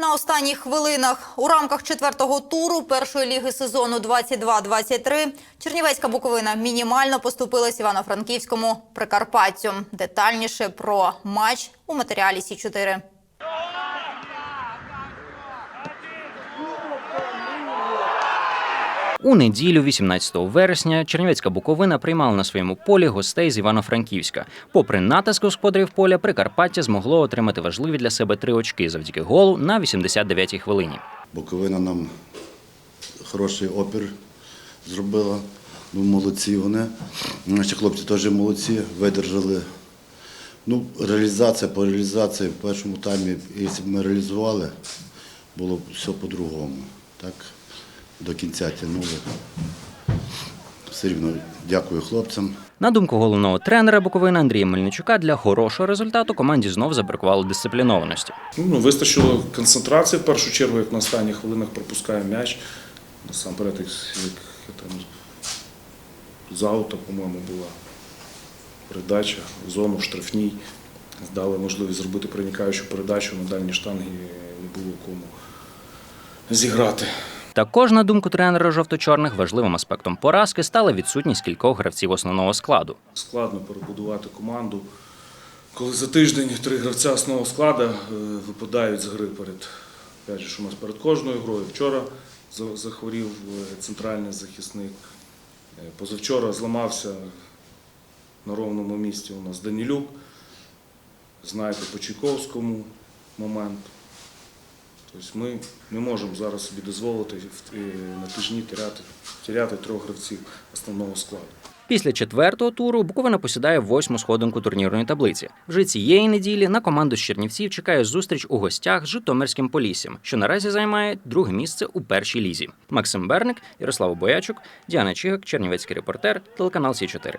На останніх хвилинах у рамках четвертого туру першої ліги сезону 22-23 Чернівецька Буковина мінімально поступилась Івано-Франківському Прикарпаттю. Детальніше про матч у матеріалі Сі 4 У неділю, 18 вересня, Чернівецька Буковина приймала на своєму полі гостей з Івано-Франківська. Попри натиск господарів поля, Прикарпаття змогло отримати важливі для себе три очки завдяки голу на 89-й хвилині. Буковина нам хороший опір зробила. Ну, молодці вони. Наші хлопці теж молодці, видержали. Ну, реалізація по реалізації в першому таймі, якщо б ми реалізували, було б все по-другому. Так, до кінця тягнули. Все рівно дякую хлопцям. На думку головного тренера Буковини Андрія Мельничука, для хорошого результату команді знов забракувало дисциплінованості. Ну, вистачило концентрації в першу чергу, як на останніх хвилинах пропускає м'яч. Насамперед, як, як там з аута, по-моєму, була передача в зону в штрафній. Дали можливість зробити проникаючу передачу на дальні штанги, не було кому зіграти. Також, на думку тренера жовто-чорних, важливим аспектом поразки стала відсутність кількох гравців основного складу. Складно перебудувати команду. Коли за тиждень три гравця основного складу е, випадають з гри перед опять же, у нас перед кожною грою. Вчора захворів е, центральний захисник. Е, Позавчора зламався на ровному місці у нас Данілюк. Знаєте, по Чайковському момент. Тобто ми не можемо зараз собі дозволити е, на тижні теряти, теряти трьох гравців основного складу. Після четвертого туру Буковина посідає восьму сходинку турнірної таблиці. Вже цієї неділі на команду з Чернівців чекає зустріч у гостях з Житомирським Поліссям, що наразі займає друге місце у першій лізі. Максим Берник, Ярослав Боячук, Діана Чигак, Чернівецький репортер, телеканал Сі 4